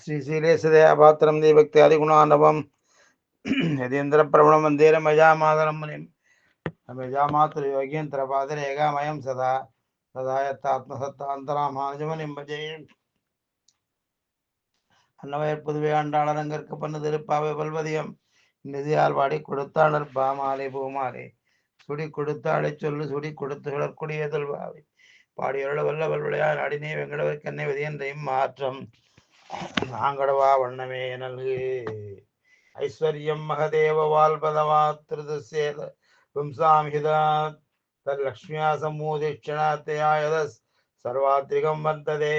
ஸ்ரீசீலேசதயாபாத்திரம் தீபக்தி அதிகுணாண்டவம் யதீந்திர பிரபணம் மந்திர மஜாமாதரம் முனிம். மஜாமாத்திர யோகீந்திர பாதர் ஏகாமயம் சதா. சதா யத்தாத்மசத்தாந்தராமானுஜமனிம் பஜே. அன்னவயர் புதுவை ஆண்டாளரங்கற்கு பண்ணு திருப்பாவை பல்வதியம் நிதியால் வாடி கொடுத்தாளர் பாமாலை பூமாலை. சுடி கொடுத்தாளை சொல்லு சுடி கொடுத்து விடக்கூடிய தொல்வாவை. பாடியொருள வல்ல வல்விளையாள் வெங்கடவர் கண்ணை விதியன்றையும் மாற்றம். நாங்கடவா வண்ணமே நல்கு ஐஸ்வர்யம் மகதேவ வால்பதவா திருதசேத பும்சாமிதா தல்லக்ஷ்மியா சம்மூதிக்ஷணாத்தயாயத சர்வாத்ரிகம் வர்த்ததே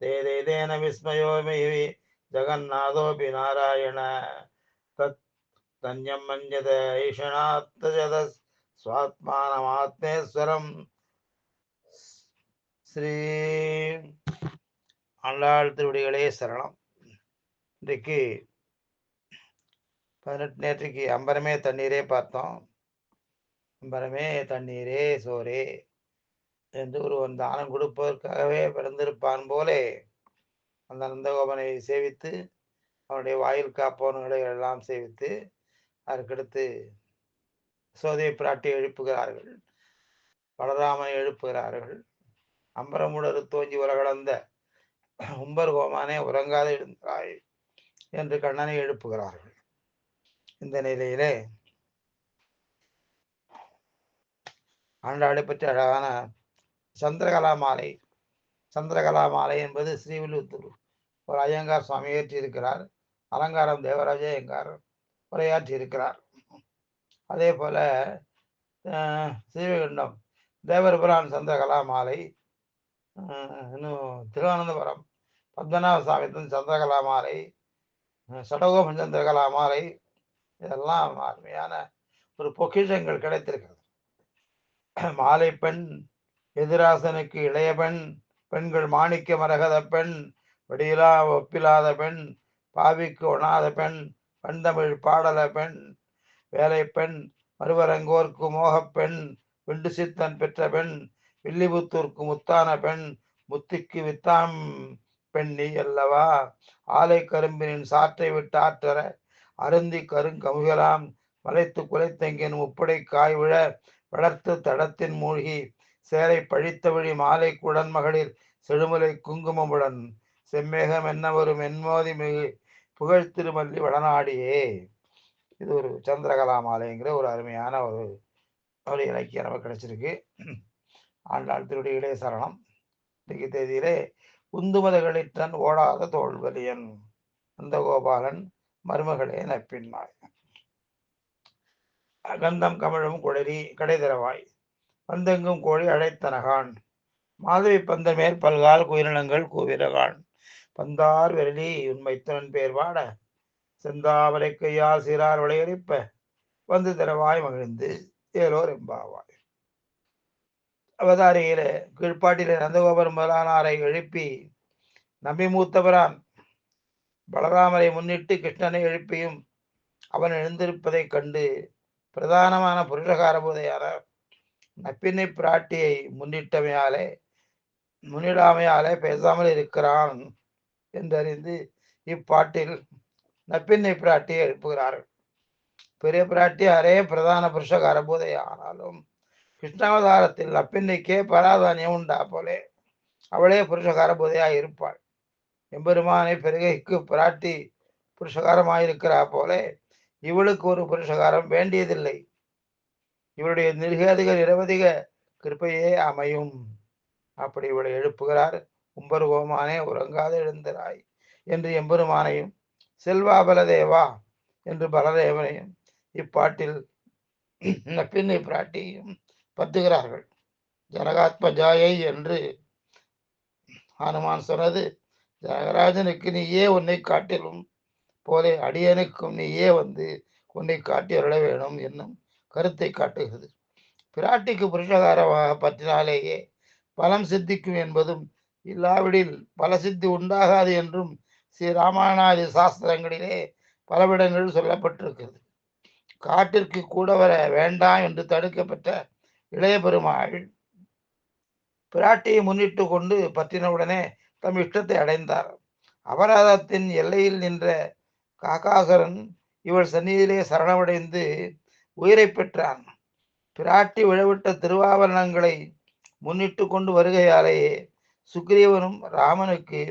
ते तेन विस्मयो मयि जगन्नाथोऽपि नारायण तत् तन्यं मन्यत ईषणात्तजद स्वात्मानमात्मेश्वरम् ஸ்ரீ அல்லாள் திருவடிகளே சரணம். இன்றைக்கு பதினெட்டு நேற்றுக்கு அம்பரமே தண்ணீரே பார்த்தோம். அம்பரமே தண்ணீரே சோரே என்று ஒருவன் தானம் கொடுப்பதற்காகவே பிறந்திருப்பான் போலே அந்த நந்தகோபனை சேவித்து அவனுடைய வாயில் காப்பவன்களை எல்லாம் சேவித்து அதற்கடுத்து சோதனை பிராட்டி எழுப்புகிறார்கள். பலராமனை எழுப்புகிறார்கள். அம்பரமுடர் தோஞ்சி உலகளந்த உம்பர் கோமானே உறங்காத எழுந்தாய் என்று கண்ணனை எழுப்புகிறார்கள். இந்த நிலையிலே ஆண்டாளை பற்றி அழகான சந்திரகலா மாலை சந்திரகலா மாலை என்பது ஸ்ரீவில்லுத்தூர் ஒரு ஐயங்கார் சுவாமி ஏற்றி இருக்கிறார் அலங்காரம் தேவராஜ ஐயங்கார் உரையாற்றி இருக்கிறார். அதே போல ஸ்ரீவைகுண்டம் தேவர்புரான் சந்திரகலா மாலை இன்னும் திருவனந்தபுரம் பத்மநாப சாமித்தன் சந்திரகலா மாலை சடகோபன் சந்திரகலா மாலை இதெல்லாம் அருமையான ஒரு பொக்கிஷங்கள் கிடைத்திருக்கிறது. மாலை பெண் எதிராசனுக்கு இளைய பெண் பெண்கள் மாணிக்க மரகத பெண் வெடியிலா ஒப்பிலாத பெண் பாவிக்கு ஒணாத பெண் பண்டமிழ் பாடல பெண் வேலை பெண் மறுவரங்கோர்க்கு மோகப்பெண் விண்டு சித்தன் பெற்ற பெண் வில்லிபுத்தூர்க்கு முத்தான பெண் முத்திக்கு வித்தாம் பெண்ணி அல்லவா? ஆலை கரும்பினின் சாற்றை விட்டு ஆற்றற. அருந்தி கருங்கமுகலாம் மலைத்து குலைத்தெங்கின் முப்படை காய் விழ வளர்த்து தடத்தின் மூழ்கி. சேரை பழித்த வழி மாலை குடன் மகளிர் செழுமலை குங்குமமுடன். செம்மேகம் என்ன வரும் என்மோதி மிகு புகழ் திருமல்லி வடநாடியே. இது ஒரு சந்திரகலா மாலைங்கிற ஒரு அருமையான ஒரு ஒரு இலக்கியம் நமக்கு கிடைச்சிருக்கு. ஆண்டாள் திருடிகளே சரணம். இன்றைக்கு தேதியிலே உந்துமதகளித்தன் ஓடாத தோல்வலியன் அந்த கோபாலன் மருமகளே நப்பின்னாய் அகந்தம் கமழும் குழலி கடைதிரவாய். பந்தெங்கும் கோழி அழைத்தனகான். மாதவி பந்தமேற் பல்கால் குயிரினங்கள் கூவிரகான். பந்தார் வெரலி உண்மைத்தனன் பேர் வாட செந்தாவரை கையால் சீரார் விளையடிப்ப. வந்து தரவாய் மகிழ்ந்து ஏலோர் எம்பாவாய். அவதாரியில கீழ்ப்பாட்டில நந்தகோபர் முதலானாரை எழுப்பி நம்பி மூத்தவரான் பலராமரை முன்னிட்டு கிருஷ்ணனை எழுப்பியும் அவன் எழுந்திருப்பதைக் கண்டு பிரதானமான புருஷகார போதையான நப்பினை பிராட்டியை முன்னிட்டமையாலே முன்னிடாமையாலே பேசாமல் இருக்கிறான் என்றறிந்து இப்பாட்டில் நப்பின்னை பிராட்டியை எழுப்புகிறார்கள். பெரிய பிராட்டி அரே பிரதான புருஷகார போதை ஆனாலும் கிருஷ்ணாவதாரத்தில் நப்பின்னைக்கே பராதானியம் உண்டா போலே? அவளே புருஷகார போதையாக இருப்பாள். எம்பெருமானை பெருகைக்கு பிராட்டி புருஷகாரமாயிருக்கிறா போலே? இவளுக்கு ஒரு புருஷகாரம் வேண்டியதில்லை. இவளுடைய நிர்கதிக நிரவதிக கிருப்பையே அமையும். அப்படி இவளை எழுப்புகிறார். உம்பருகோமானே உறங்காது எழுந்திராய் என்று எம்பெருமானையும் செல்வா பலதேவா? என்று பலதேவனையும் இப்பாட்டில் பின்னை பிராட்டியும் பத்துகிறார்கள். ஜனகாத்மஜாயை என்று ஹனுமான் சொன்னது. ஜனகராஜனுக்கு நீயே உன்னை காட்டிலும் போலே அடியனுக்கும் நீயே வந்து உன்னை காட்டி அருள வேணும் என்னும் கருத்தை காட்டுகிறது. பிராட்டிக்கு புருஷகாரமாக பற்றினாலேயே பலம் சித்திக்கும் என்பதும் இல்லாவிடில் பல சித்தி உண்டாகாது என்றும் ஸ்ரீ ராமாயணாதி சாஸ்திரங்களிலே பலவிடங்களில் சொல்லப்பட்டிருக்கிறது. காட்டிற்கு கூட வர வேண்டாம் என்று தடுக்கப்பட்ட இளைய பெருமாள் பிராட்டியை முன்னிட்டு கொண்டு பற்றினவுடனே தம் இஷ்டத்தை அடைந்தார். அபராதத்தின் எல்லையில் நின்ற காக்காகரன் இவள் சந்நிதியிலே சரணமடைந்து உயிரை பெற்றான். பிராட்டி விழவிட்ட திருவாபரணங்களை முன்னிட்டு கொண்டு வருகையாலேயே சுக்ரீவனும் ராமனுக்கு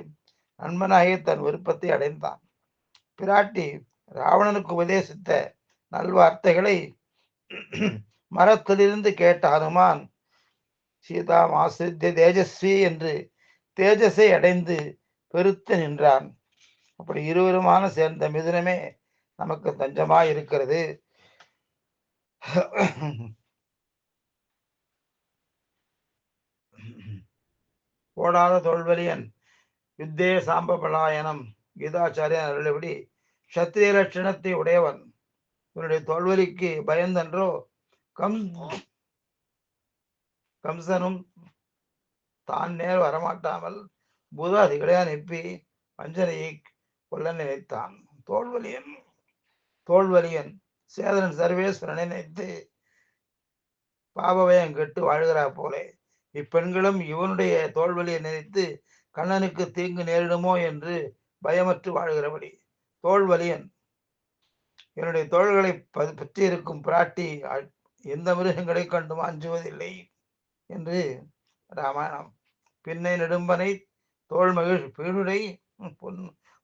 நண்பனாகி தன் விருப்பத்தை அடைந்தான். பிராட்டி ராவணனுக்கு உபதேசித்த நல்வார்த்தைகளை மரத்திலிருந்து கேட்ட அனுமான் சீதா மாசித்த தேஜஸ்வி என்று தேஜஸை அடைந்து பெருத்து நின்றான். அப்படி இருவருமான சேர்ந்த மிதுனமே நமக்கு தஞ்சமா இருக்கிறது. ஓடாத தோல்வலியன் யுத்தே சாம்பபலாயனம் கீதாச்சாரியன் அருளபடி சத்திரிய லட்சணத்தை உடையவன் இவனுடைய தோல்வலிக்கு பயந்தன்றோ கம் கம்சனும் தான் நேர் வரமாட்டாமல் பூதாதிகளை அனுப்பி வஞ்சனையை கொல்ல நினைத்தான். தோல்வலியன் தோல்வலியன் சேதனன் சர்வேஸ்வரனை நினைத்து பாபவயம் கெட்டு வாழ்கிறா போலே. இப்பெண்களும் இவனுடைய தோல்வலியை நினைத்து கண்ணனுக்கு தீங்கு நேரிடுமோ என்று பயமற்று வாழ்கிறபடி. தோல்வலியன் என்னுடைய தோள்களை பற்றி இருக்கும் பிராட்டி எந்த மிருகங்களை கண்டும் அஞ்சுவதில்லை என்று ராமாயணம். பின்னை நெடும்பனை தோல் மகிழ் பீடுடை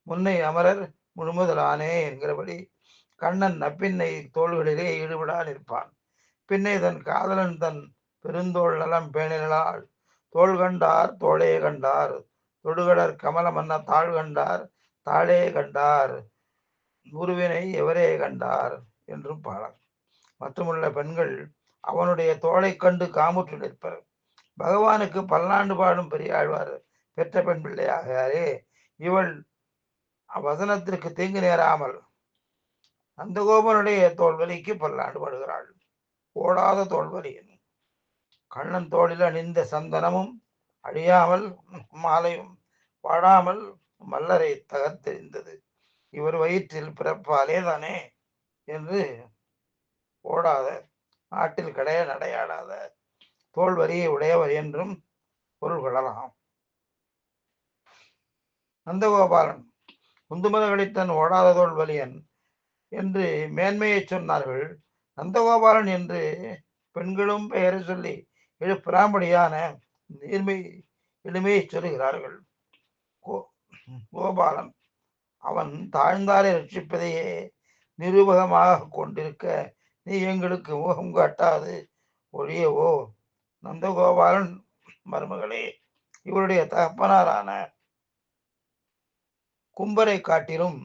முன்னை அமரர் முழுமுதலானே என்கிறபடி கண்ணன் நப்பின்னை தோள்களிலே ஈடுபடா நிற்பான் பின்னை தன் காதலன் தன் பெருந்தோள் நலம் பேணினால் தோல் கண்டார் தோளே கண்டார். தொடுகடர் கமல மன்ன தாழ் கண்டார் தாளே கண்டார். குருவினை எவரே கண்டார் என்றும் பாடல். மற்றுமுள்ள பெண்கள் அவனுடைய தோளை கண்டு காமுற்று நிற்பர். பகவானுக்கு பல்லாண்டு பாடும் பெரியாழ்வார் பெற்ற பெண் பிள்ளையாகவே இவள் வசனத்திற்கு தீங்கு நேராமல் நந்தகோபனுடைய தோல்வலிக்கு பல்லாண்டு பாடுகிறாள். ஓடாத தோல்வலியின் கண்ணன் தோளில் அணிந்த சந்தனமும் அழியாமல் மாலையும் வாழாமல் மல்லரை தகர்த்தெறிந்தது. இவர் வயிற்றில் பிறப்பாலே தானே என்று ஓடாத நாட்டில் கடைய நடையாடாத தோல் வரியை உடையவர் என்றும் பொருள் கொள்ளலாம். நந்தகோபாலன் குந்துமதகளை தன் ஓடாத தோல் வலியன் என்று மேன்மையை சொன்னார்கள். நந்தகோபாலன் என்று பெண்களும் பெயரை சொல்லி எழுப்பிராம்படியான நேர்மை எளிமையை சொல்லுகிறார்கள் கோபாலன் அவன் தாழ்ந்தாரை ரட்சிப்பதையே நிரூபகமாக கொண்டிருக்க நீ எங்களுக்கு முகம் காட்டாது. ஒழியவோ நந்தகோபாலன் மருமகளே இவருடைய தகப்பனாரான கும்பரை காட்டிலும்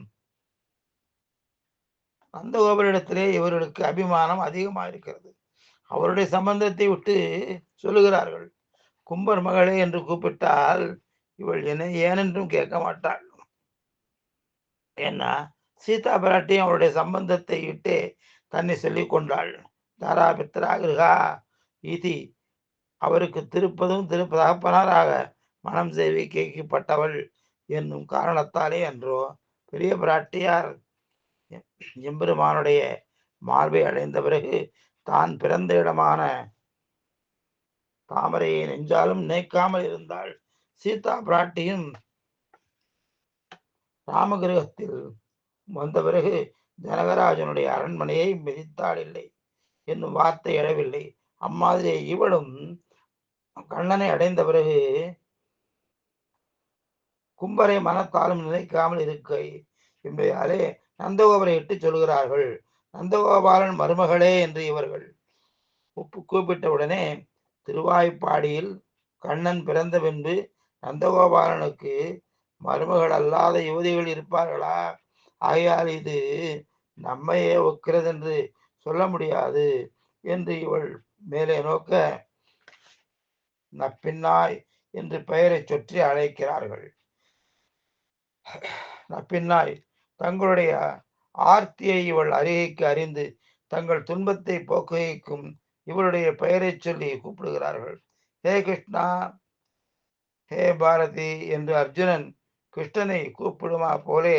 நந்தகோபரிடத்திலே இவர்களுக்கு அபிமானம் அதிகமாக இருக்கிறது அவருடைய சம்பந்தத்தை விட்டு சொல்லுகிறார்கள் கும்பர் மகளே என்று கூப்பிட்டால் இவள் என்ன ஏனென்றும் கேட்க மாட்டாள். ஏன்னா சீதா பிராட்டியும் அவருடைய சம்பந்தத்தை விட்டு தன்னை சொல்லிக் கொண்டாள். தாராபித்ரா கிருகா இதி அவருக்கு திருப்பதும் திருப்பதகப்பனாராக மனம் சேவி கேட்கப்பட்டவள் என்னும் காரணத்தாலே என்றோ பெரிய பிராட்டியார் எம்பெருமானுடைய மார்பை அடைந்த பிறகு தான் பிறந்த இடமான தாமரையை நெஞ்சாலும் நினைக்காமல் இருந்தாள். சீதா பிராட்டியும் ராமகிரகத்தில் வந்த பிறகு ஜனகராஜனுடைய அரண்மனையை மிதித்தாள் இல்லை என்னும் வார்த்தை எழவில்லை. அம்மாதிரி இவளும் கண்ணனை அடைந்த பிறகு கும்பரை மனத்தாலும் நினைக்காமல் இருக்கை என்பதாலே நந்தகோபரை இட்டு சொல்கிறார்கள். நந்தகோபாலன் மருமகளே என்று இவர்கள் உப்பு கூப்பிட்டவுடனே திருவாய்ப்பாடியில் கண்ணன் பிறந்த பின்பு நந்தகோபாலனுக்கு மருமகள் அல்லாத யுவதிகள் இருப்பார்களா? ஆகையால் இது நம்மையே ஒக்கிறது என்று சொல்ல முடியாது என்று இவள் மேலே நோக்க நப்பின்னாய் என்று பெயரை சுற்றி அழைக்கிறார்கள். நப்பின்னாய் தங்களுடைய ஆர்த்தியை இவள் அருகைக்கு அறிந்து தங்கள் துன்பத்தை போக்குகைக்கும் இவளுடைய பெயரை சொல்லி கூப்பிடுகிறார்கள். ஹே கிருஷ்ணா ஹே பாரதி என்று அர்ஜுனன் கிருஷ்ணனை கூப்பிடுமா போலே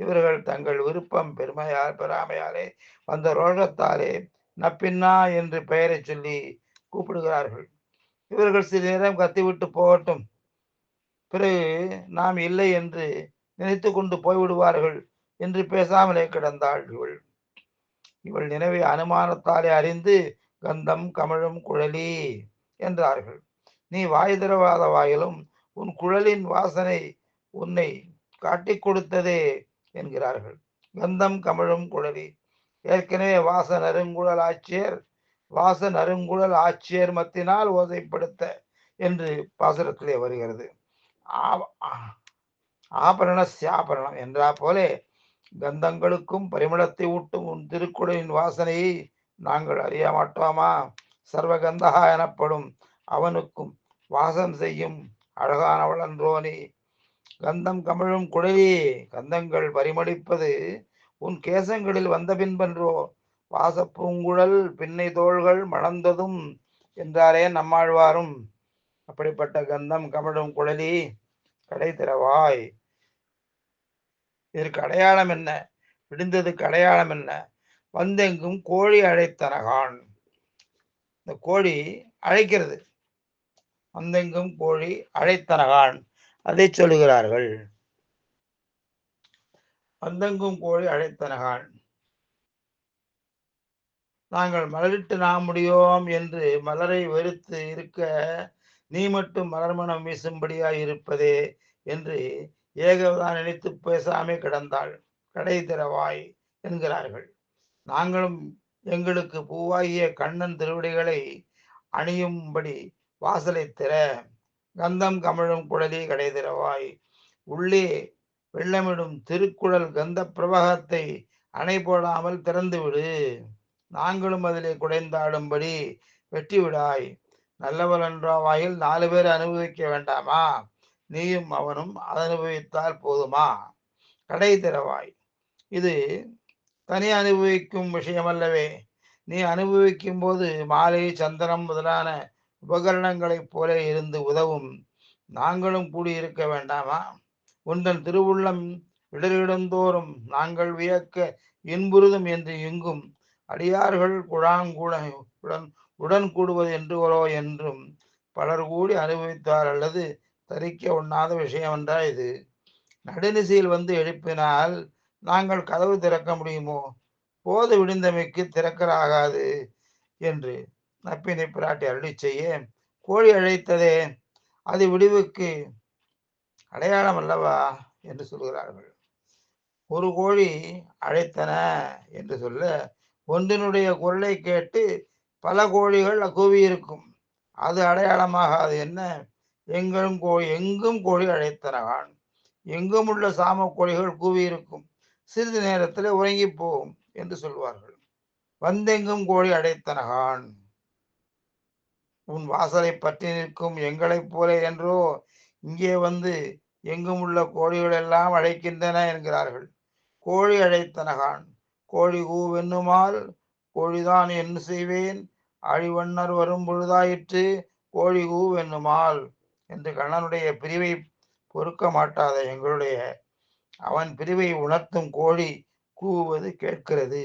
இவர்கள் தங்கள் விருப்பம் பெருமையால் பெறாமையாலே வந்த ரோஷத்தாலே நப்பின்னா என்று பெயரை சொல்லி கூப்பிடுகிறார்கள். இவர்கள் சிறு நேரம் கத்திவிட்டு போகட்டும். பிறகு நாம் இல்லை என்று நினைத்து கொண்டு போய்விடுவார்கள் என்று பேசாமலே கிடந்தாள் இவள் இவள் நினைவை அனுமானத்தாலே அறிந்து கந்தம் கமழும் குழலி என்றார்கள். நீ வாய் திறவாத வாயிலும் உன் குழலின் வாசனை உன்னை காட்டிக் கொடுத்ததே என்கிறார்கள். கந்தம் கமழும் குழலி. ஏற்கனவே வாச நறுங்குழல் ஆட்சியர் வாச நறுங்குழல் ஆட்சியர் மத்தினால் ஓதைப்படுத்த என்று பாசுரத்திலே வருகிறது. ஆபரண சியாபரணம் என்றா போலே கந்தங்களுக்கும் பரிமளத்தை ஊட்டும் உன் திருக்குடலின் வாசனையை நாங்கள் அறிய மாட்டோமா? சர்வகந்தகா எனப்படும் அவனுக்கும் வாசம் செய்யும் அழகானவள் அன்றோனி. கந்தம் கமழும் குழலி கந்தங்கள் பரிமளிப்பது உன் கேசங்களில் வந்த பின்பன்றோ? வாசப்பூங்குழல் பின்னை தோள்கள் மணந்ததும் என்றாரே நம்மாழ்வாரும். அப்படிப்பட்ட கந்தம் கமழும் குழலி கடை திறவாய். இதற்கு அடையாளம் என்ன? விடுந்ததுக்கு அடையாளம் என்ன? வந்தெங்கும் கோழி அழைத்தனகான். இந்த கோழி அழைக்கிறது. வந்தெங்கும் கோழி அழைத்தனகான். அதை சொல்லுகிறார்கள். வந்தங்கும் கோழி அழைத்தனகான். நாங்கள் மலரிட்டு நாம் முடியோம் என்று மலரை வெறுத்து இருக்க நீ மட்டும் மலர்மணம் வீசும்படியாய் இருப்பதே என்று ஏகவதான் நினைத்து பேசாமே கிடந்தாள். கடை திறவாய் என்கிறார்கள். நாங்களும் எங்களுக்கு பூவாகிய கண்ணன் திருவடிகளை அணியும்படி வாசலை திற. கந்தம் கமழும் குழலி கடை திறவாய் உள்ளே வெள்ளமிடும் திருக்குழல் கந்த பிரவாகத்தை அணை போடாமல் திறந்து விடு நாங்களும் அதிலே குடைந்தாடும்படி வெட்டி விடாய் நல்லவள் வாயில் நாலு பேர் அனுபவிக்க வேண்டாமா? நீயும் அவனும் அனுபவித்தால் போதுமா? கடை திறவாய் இது தனி அனுபவிக்கும் விஷயம் அல்லவே நீ அனுபவிக்கும் போது மாலை சந்தனம் முதலான உபகரணங்களைப் போல இருந்து உதவும். நாங்களும் கூடியிருக்க வேண்டாமா? உந்தன் திருவுள்ளம் இடரிடந்தோறும் நாங்கள் வியக்க இன்புறுதும் என்று எங்கும் அடியார்கள் குழாங்கூட உடன் உடன் கூடுவது என்றுவரோ என்றும் பலர் கூடி அனுபவித்தார் அல்லது தரிக்க உண்ணாத விஷயம் என்றா இது? நடுநிசையில் வந்து எழுப்பினால் நாங்கள் கதவு திறக்க முடியுமோ? போது விடுந்தமைக்கு திறக்கராகாது என்று நப்பினை பிராட்டி அருளி செய்ய கோழி அழைத்ததே அது விடிவுக்கு அடையாளம் அல்லவா என்று சொல்கிறார்கள். ஒரு கோழி அழைத்தன என்று சொல்ல ஒன்றினுடைய குரலை கேட்டு பல கோழிகள் கூவியிருக்கும் அது அடையாளமாக அது என்ன? எங்களும் கோழி எங்கும் கோழி அழைத்தனகான் எங்கும் உள்ள சாம கோழிகள் கூவியிருக்கும் சிறிது நேரத்தில் உறங்கி போகும் என்று சொல்வார்கள். வந்தெங்கும் கோழி அடைத்தனகான் உன் வாசலை பற்றி நிற்கும் எங்களைப் போல என்றோ இங்கே வந்து எங்கும் உள்ள கோழிகள் எல்லாம் அழைக்கின்றன என்கிறார்கள். கோழி அழைத்தனகான் கோழி கூவென்னுமால் கோழிதான் என்ன செய்வேன்? அழிவண்ணர் வரும் பொழுதாயிற்று கோழி கூவென்னுமால் என்று கண்ணனுடைய பிரிவை பொறுக்க மாட்டாத எங்களுடைய அவன் பிரிவை உணர்த்தும் கோழி கூவுவது கேட்கிறது.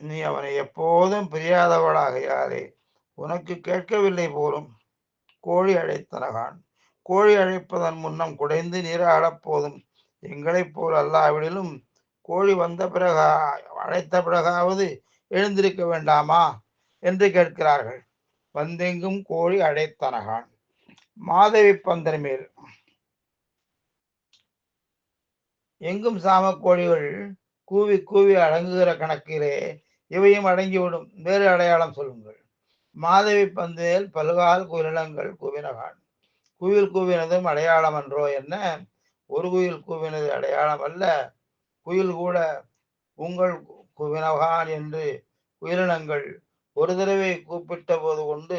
நீ அவனை எப்போதும் பிரியாதவளாக யாரே? உனக்கு கேட்கவில்லை போலும். கோழி அழைத்தனகான். கோழி அழைப்பதன் முன்னம் குடைந்து நீராடப் போதும். எங்களைப் போல் அல்லாவிடிலும் கோழி வந்த பிறகு அழைத்த பிறகாவது எழுந்திருக்க வேண்டாமா? என்று கேட்கிறார்கள். வந்தெங்கும் கோழி அழைத்தனகான். மாதவி பந்தர் மேல். எங்கும் சாம கோழிகள் கூவி கூவி அடங்குகிற கணக்கிலே இவையும் அடங்கிவிடும். வேறு அடையாளம் சொல்லுங்கள். மாதவி பந்தேல் பல்கால் குயிலங்கள் கூவினகான் குயில் கூவினதும் அடையாளம் என்றோ என்ன? ஒரு குயில் கூவினது அடையாளம் அல்ல. குயில் கூட உங்கள் குவினகான் என்று குயிலினங்கள் ஒரு தடவை கூப்பிட்ட போது கொண்டு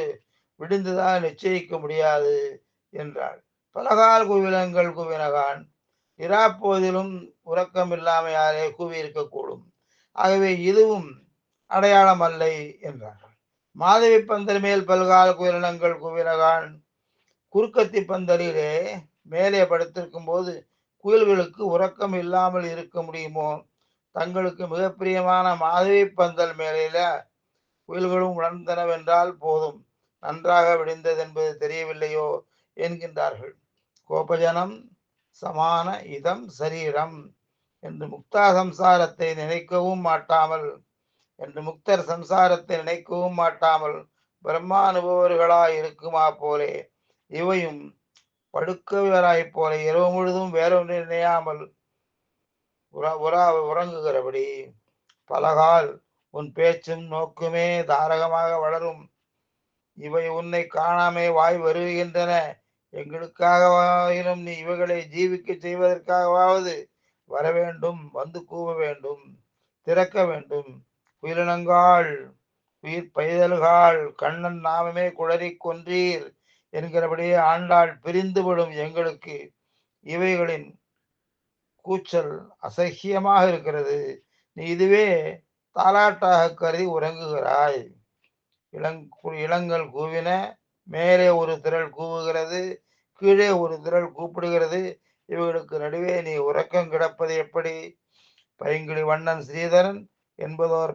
விடுந்துதான் நிச்சயிக்க முடியாது என்றாள். பலகால் குவிலங்கள் குவினகான் இராப்போதிலும் உறக்கம் இல்லாமையாலே கூவி இருக்கக்கூடும் ஆகவே இதுவும் அடையாளம் அல்லை என்றார்கள். மாதவி பந்தல் மேல் பல்கால் குயிரினங்கள் குவிரகான் குறுக்கத்தி பந்தலிலே மேலே படுத்திருக்கும் போது குயில்களுக்கு உறக்கம் இல்லாமல் இருக்க முடியுமோ? தங்களுக்கு மிக பிரியமான மாதவி பந்தல் மேலையில குயில்களும் உணர்ந்தனவென்றால் போதும். நன்றாக விடிந்தது என்பது தெரியவில்லையோ? என்கின்றார்கள். கோபஜனம் சமான இதம் சரீரம். என்று முக்தா சம்சாரத்தை நினைக்கவும் மாட்டாமல் என்று முக்தர் சம்சாரத்தை நினைக்கவும் மாட்டாமல் பிரம்மானுபவர்களாய் இருக்குமா போலே? இவையும் படுக்கவராய் போல. இரவு முழுதும் வேறொன்று நினையாமல் உறா உறங்குகிறபடி பலகால் உன் பேச்சும் நோக்குமே தாரகமாக வளரும். இவை உன்னை காணாமே வாய் வருகின்றன. எங்களுக்காகவாயினும் நீ இவைகளை ஜீவிக்க செய்வதற்காகவாவது வர வேண்டும் வந்து கூவ வேண்டும் திறக்க வேண்டும். உயிரினங்காள் உயிர் பைதல்கால் கண்ணன் நாமமே குளறி கொன்றீர் என்கிறபடியே ஆண்டாள் பிரிந்துவிடும் எங்களுக்கு. இவைகளின் கூச்சல் அசகியமாக இருக்கிறது. நீ இதுவே தாலாட்டாக கருதி உறங்குகிறாய். இளங் இளங்கள் கூவின மேலே ஒரு திரள் கூவுகிறது கீழே ஒரு திரள் கூப்பிடுகிறது. இவர்களுக்கு நடுவே நீ உறக்கம் கிடப்பது எப்படி? பைங்கிளி வண்ணன் ஸ்ரீதரன் என்பதோர்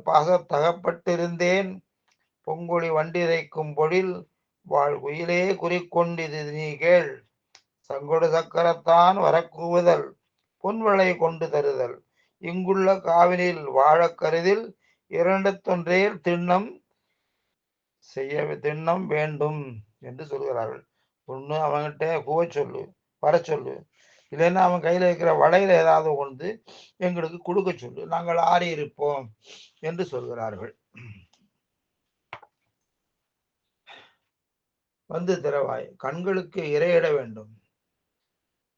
தகப்பட்டிருந்தேன். பொங்குழி வண்டிரைக்கும் பொழில் வாழ்குயிலே குறிக்கொண்டிது நீ கேள். சங்கொடு சக்கரத்தான் வரக்கூவுதல். பொன்வளை கொண்டு தருதல். இங்குள்ள காவினில் வாழ கருதில் இரண்டத்தொன்றேல் திண்ணம் செய்ய திண்ணம் வேண்டும் என்று சொல்கிறார்கள். ஒன்று அவங்ககிட்ட கூவ சொல்லு வர சொல்லு. இல்லைன்னா அவன் கையில் இருக்கிற வளையில ஏதாவது கொண்டு எங்களுக்கு கொடுக்க சொல்லு. நாங்கள் ஆறி இருப்போம் என்று சொல்கிறார்கள். வந்து திறவாய் கண்களுக்கு இரையிட வேண்டும்.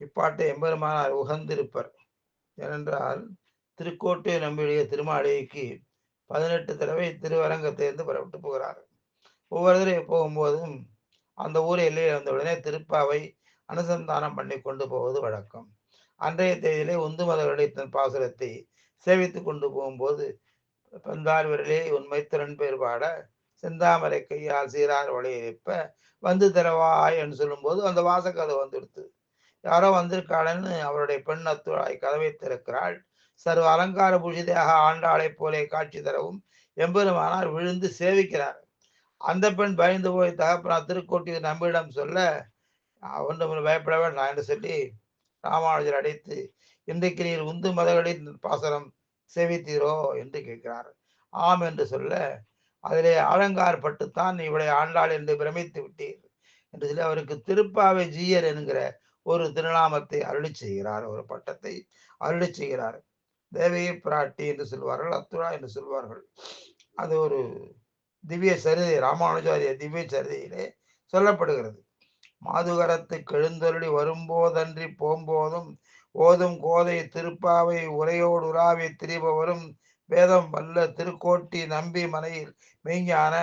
இப்பாட்டை எம்பெருமானார் உகந்திருப்பர். ஏனென்றால் திருக்கோட்டை நம்பியுடைய திருமாளிகைக்கு பதினெட்டு தடவை திருவரங்கத்திலிருந்து புறப்பட்டு போகிறார் ஒவ்வொரு தடவை போகும்போதும் அந்த ஊர் எல்லையில் வந்த உடனே திருப்பாவை அனுசந்தானம் பண்ணி கொண்டு போவது வழக்கம். அன்றைய தேதியிலே உந்து மதவர்களை தன் பாசுரத்தை சேவித்து கொண்டு போகும்போது பந்தார் விரலே உண்மை திறன் பேர் பாட செந்தாமரை கையால் சீரார் வழியிருப்ப வந்து தரவாய் என்று சொல்லும்போது அந்த வாசக்கதை வந்துடுத்து. யாரோ வந்திருக்காளன்னு அவருடைய பெண் அத்துழாய் கதவை திறக்கிறாள். சர்வ அலங்கார பூஜிதையாக ஆண்டாளை போலே காட்சி தரவும் எம்பெருமானார் விழுந்து சேவிக்கிறார். அந்த பெண் பயந்து போய் தகப்பனா திருக்கோட்டியூர் நம்பிடம் சொல்ல ஒன்று பயப்பட வேண்டாம் என்று சொல்லி ராமானுஜர் அடைத்து இன்றைக்கு நீர் உந்து மதகளின் பாசனம் சேவித்தீரோ? என்று கேட்கிறார். ஆம் என்று சொல்ல அதிலே அலங்காரப்பட்டுத்தான் இவளை ஆண்டாள் என்று பிரமித்து விட்டீர் என்று சொல்லி அவருக்கு திருப்பாவை ஜீயர் என்கிற ஒரு திருநாமத்தை அருளி செய்கிறார் ஒரு பட்டத்தை அருளி செய்கிறார். தேவையை பிராட்டி என்று சொல்வார்கள் அத்துரா என்று சொல்வார்கள். அது ஒரு திவ்ய சரிதை ராமானுஜாரிய திவ்ய சரிதையிலே சொல்லப்படுகிறது. மாதுகரத்துக்கு எழுந்தருளி வரும்போதன்றி போம்போதும் ஓதும் கோதை திருப்பாவை உரையோடு உராவி திரிபவரும் வேதம் வல்ல திருக்கோட்டி நம்பி மலையில் மெய்ஞான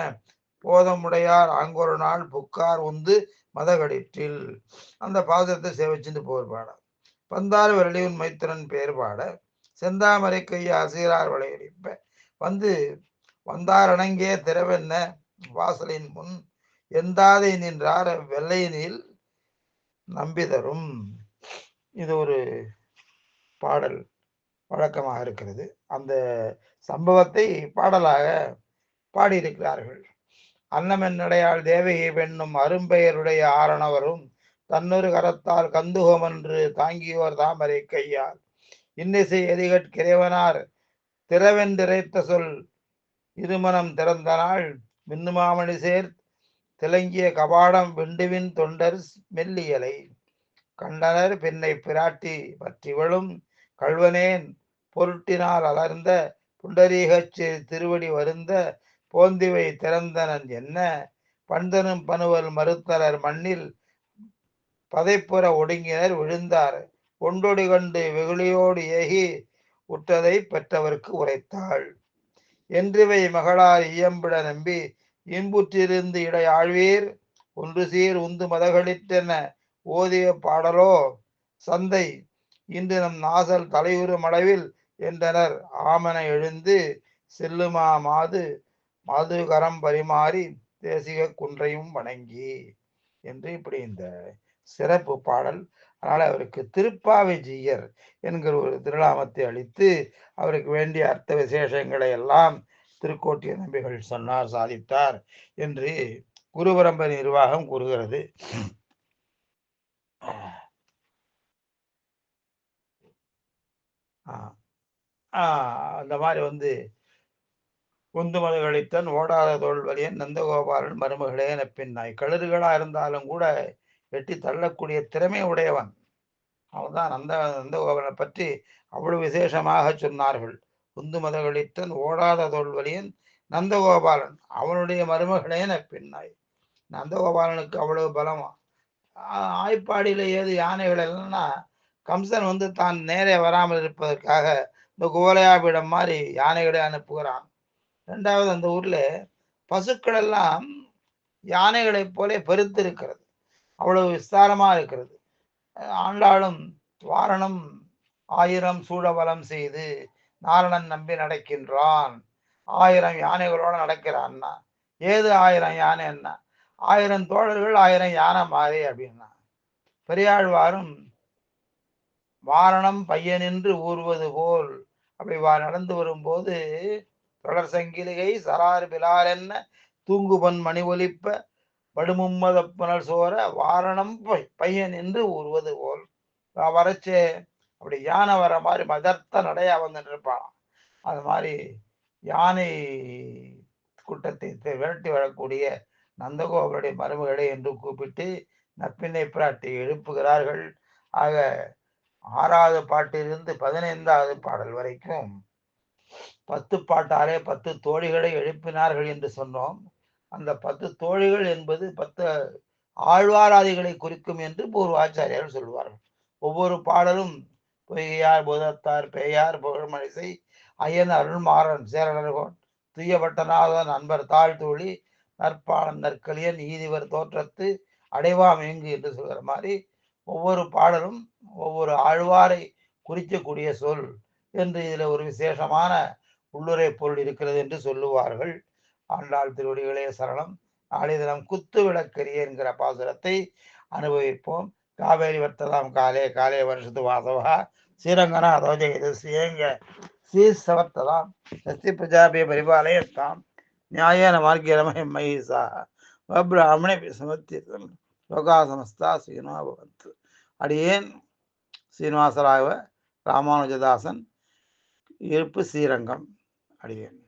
போதமுடையார் அங்கொரு நாள் புக்கார் உந்து மதகடிற்றில். அந்த பாதத்தை சேவிச்சுட்டு போர் பாட பந்தாறு மைத்திரன் பெயர் பாட செந்தாமரை கையா அசிரார் விளையடிப்ப வந்து வந்தாரணங்கே திறவென்ன வாசலின் முன் எந்தாதை நின்றார் வெள்ளையினில் நம்பிதரும். இது ஒரு பாடல் வழக்கமாக இருக்கிறது. அந்த சம்பவத்தை பாடலாக பாடியிருக்கிறார்கள். அன்னமென்னடையால் தேவகி பெண்ணும் அரும்பெயருடைய ஆரணவரும் தன்னொரு கரத்தால் கந்துகோமன்று தாங்கியோர் தாமரை கையால். இன்னிசை எதிகட்கிறைவனார் திறவென்றிரைத்த சொல் இருமனம் திறந்த நாள் மின்னுமாமணி சேர் திலங்கிய கபாடம் விண்டுவின் தொண்டர் மெல்லியலை. கண்டனர் பின்னை பிராட்டி பற்றிவளும் கல்வனேன் பொருட்டினால் அலர்ந்த புண்டரீகச்சி திருவடி வருந்த போந்திவை திறந்தனன் என்ன? பந்தனும் பனுவல் மறுத்தலர் மண்ணில் பதைப்புற ஒடுங்கினர் விழுந்தார். ஒண்டொடி கண்டு வெகுளியோடு ஏகி உற்றதை பெற்றவர்க்கு உரைத்தாள். என்றுவை மகளார் இயம்பிட நம்பி இன்புற்றிருந்து இடை ஆழ்வீர் ஒன்று சீர் உந்து மதகளித்தென ஓதிய பாடலோ சந்தை இன்று நம் நாசல் தலையுறும் அளவில் என்றனர். ஆமன எழுந்து செல்லுமா மாது மாதுகரம் பரிமாறி தேசிக குன்றையும் வணங்கி. என்று இப்படி இந்த சிறப்பு பாடல் அதனால் அவருக்கு திருப்பாவை ஜீயர் என்கிற ஒரு திருநாமத்தை அளித்து அவருக்கு வேண்டிய அர்த்த விசேஷங்களை எல்லாம் திருக்கோட்டிய நம்பிகள் சொன்னார் சாதித்தார் என்று குருபரம்ப நிர்வாகம் கூறுகிறது. அந்த மாதிரி வந்து குந்துமது கழித்தன் ஓடாத தோல்வலியன் நந்தகோபாலன் மருமகளே என பின்னாய் கழுறுகளா இருந்தாலும் கூட வெட்டி தள்ளக்கூடிய திறமை உடையவன். அவன்தான் நந்த நந்தகோபாலனை பற்றி அவ்வளவு விசேஷமாக சொன்னார்கள். குந்து மதகளித்தன் ஓடாத தோல்வழியன் நந்தகோபாலன். அவனுடைய மருமகளே பின்னாய். நந்தகோபாலனுக்கு அவ்வளவு பலமா? ஆய்ப்பாடியில ஏது யானைகள் இல்லைன்னா கம்சன் வந்து தான் நேரே வராமல் இருப்பதற்காக இந்த குவலையாபிடம் மாதிரி யானைகளை அனுப்புகிறான். ரெண்டாவது அந்த ஊர்ல பசுக்கள் எல்லாம் யானைகளைப் போல பெருத்து இருக்கிறது அவ்வளவு விஸ்தாரமா இருக்கிறது. ஆண்டாளும் துவாரணம் ஆயிரம் சூழவலம் செய்து நாரணன் நம்பி நடக்கின்றான். ஆயிரம் யானைகளோட நடக்கிறான்னா? ஏது ஆயிரம் யானை என்ன ஆயிரம் தோழர்கள் ஆயிரம் யானை மாறி அப்படின்னா. பெரியாழ்வாரும் வாரணம் பையனின்று ஊறுவது போல். அப்படி வா நடந்து வரும்போது தொடர் சங்கிலிகை சரார் பிலார் என்ன? தூங்குபன் மணி ஒலிப்ப படுமும்மத புனல் சோர வாரணம் பையன் என்று ஊறுவது போல். வரச்சே. அப்படி யானை வர மாதிரி மதர்த்த நடையா வந்துட்டு இருப்பான் அது மாதிரி யானை கூட்டத்தை விரட்டி வரக்கூடிய நந்தகோபருடைய மருமகளை என்று கூப்பிட்டு நப்பினை பிராட்டி எழுப்புகிறார்கள். ஆக ஆறாவது பாட்டிலிருந்து பதினைந்தாவது பாடல் வரைக்கும் பத்து பாட்டாரே பத்து தோழிகளை எழுப்பினார்கள் என்று சொன்னோம். அந்த பத்து தோழிகள் என்பது பத்து ஆழ்வாராதிகளை குறிக்கும் என்று பூர்வாச்சாரியர்கள் சொல்வார்கள் ஒவ்வொரு பாடலும் பொய்யார் புதத்தார் பேயார் புகழ்மணிசை ஐயன் அருள்மாறன் சேரலர்கோன் துயபட்டநாதன் நண்பர் தாழ்த்தோழி நற்பாளன் நற்கலியன் நீதிவர் தோற்றத்து அடைவாம் எங்கு என்று சொல்கிற மாதிரி ஒவ்வொரு பாடலும் ஒவ்வொரு ஆழ்வாரை குறிக்கக்கூடிய சொல் என்று இதில் ஒரு விசேஷமான உள்ளுரை பொருள் இருக்கிறது என்று சொல்லுவார்கள். ஆண்டாள் திருவடிகளே சரணம். நாளை தினம் குத்து விளக்கரிய என்கிற பாசுரத்தை அனுபவிப்போம். காவேரி வர்த்ததாம் காலே காலே வருஷத்து வாசவா. ஸ்ரீரங்கனா ரோஜகிது ஸ்ரீரங்க ஸ்ரீசவர்த்ததாம் சஸ்தி பிரஜாபிய பரிபாலயத்தாம். நியாயன மார்க்கியரமய மகிஷா பிராமணே சமர்த்தியம் லோகா சமஸ்தா ஸ்ரீனோ பவந்து அடியேன் சீனிவாசராக ராமானுஜதாசன். இருப்பு ஸ்ரீரங்கம். அடியேன்.